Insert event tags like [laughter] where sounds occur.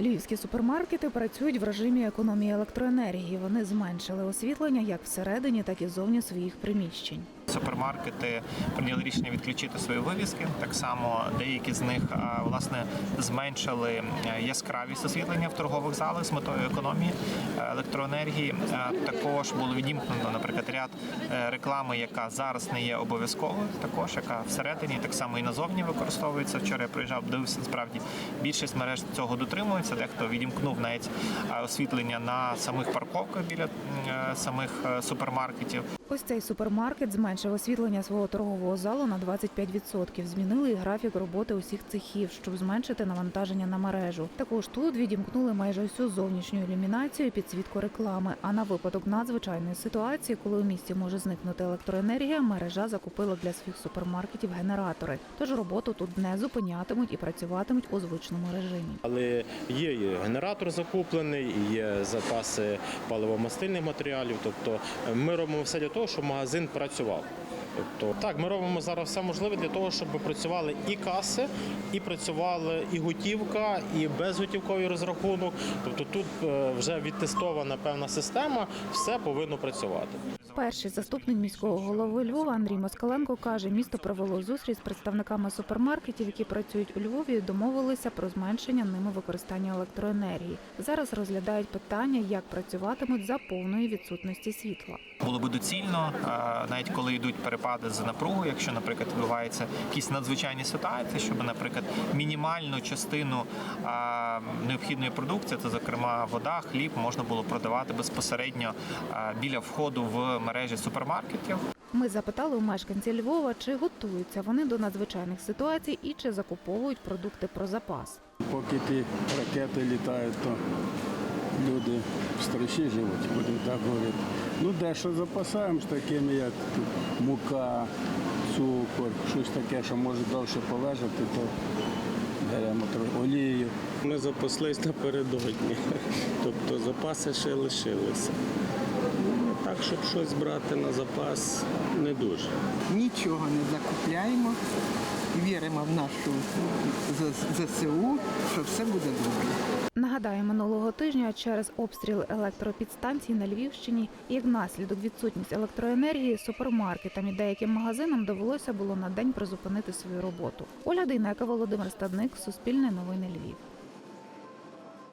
Львівські супермаркети працюють в режимі економії електроенергії. Вони зменшили освітлення як всередині, так і зовні своїх приміщень. Супермаркети прийняли рішення відключити свої вивіски. Так само деякі з них власне зменшили е, яскравість освітлення в торгових залах з метою економії е, електроенергії. Е, Також було відімкнено, наприклад, ряд е, реклами, яка зараз не є обов'язковою, також яка всередині так само і назовні використовується. Вчора я приїжджав, дивився насправді більшість мереж цього дотримується. Дехто відімкнув навіть е, освітлення на самих парковках біля е, самих е, супермаркетів. Ось цей супермаркет зменшив освітлення свого торгового залу на 25%. Змінили і графік роботи усіх цехів, щоб зменшити навантаження на мережу. Також тут відімкнули майже всю зовнішню ілюмінацію і підсвітку реклами. А на випадок надзвичайної ситуації, коли у місті може зникнути електроенергія, мережа закупила для своїх супермаркетів генератори. Тож роботу тут не зупинятимуть і працюватимуть у звичному режимі. Але є генератор закуплений, є запаси паливомастильних матеріалів. Тобто ми робимо все для того, щоб магазин працював. Тобто, так, ми робимо зараз все можливе для того, щоб працювали і каси, і працювали і готівка, і безготівковий розрахунок. Тобто тут е, вже відтестована певна система, все повинно працювати. Перший заступник міського голови Львова Андрій Москаленко каже, місто провело зустріч з представниками супермаркетів, які працюють у Львові, і домовилися про зменшення ними використання електроенергії. Зараз розглядають питання, як працюватимуть за повної відсутності світла. Було би доцільно, е, навіть коли йдуть перепади з напругою, якщо, наприклад, відбуваються якісь надзвичайні ситуації, щоб, наприклад, мінімальну частину е, необхідної продукції, це зокрема вода, хліб, можна було продавати безпосередньо е, біля входу в мережі супермаркетів. Ми запитали у мешканців Львова, чи готуються вони до надзвичайних ситуацій і чи закуповують продукти про запас. Поки ті ракети літають, то люди в страші живуть, будемо так говорити. Ну, дещо запасаємо з такими, як мука, цукор, щось таке, що може довше полежати, то беремо трохи олію. Ми запаслись напередодні, [laughs] тобто запаси ще лишилися. Ну, Так, щоб щось брати на запас, не дуже. нічого не закупляємо, віримо в нашу ЗСУ, що все буде добре. Нагадаю, минулого тижня через обстріл електропідстанцій на Львівщині, як наслідок відсутність електроенергії, супермаркетам і деяким магазинам довелося було на день призупинити свою роботу. Оля Дейнека, Володимир Стадник, Суспільне новини Львів.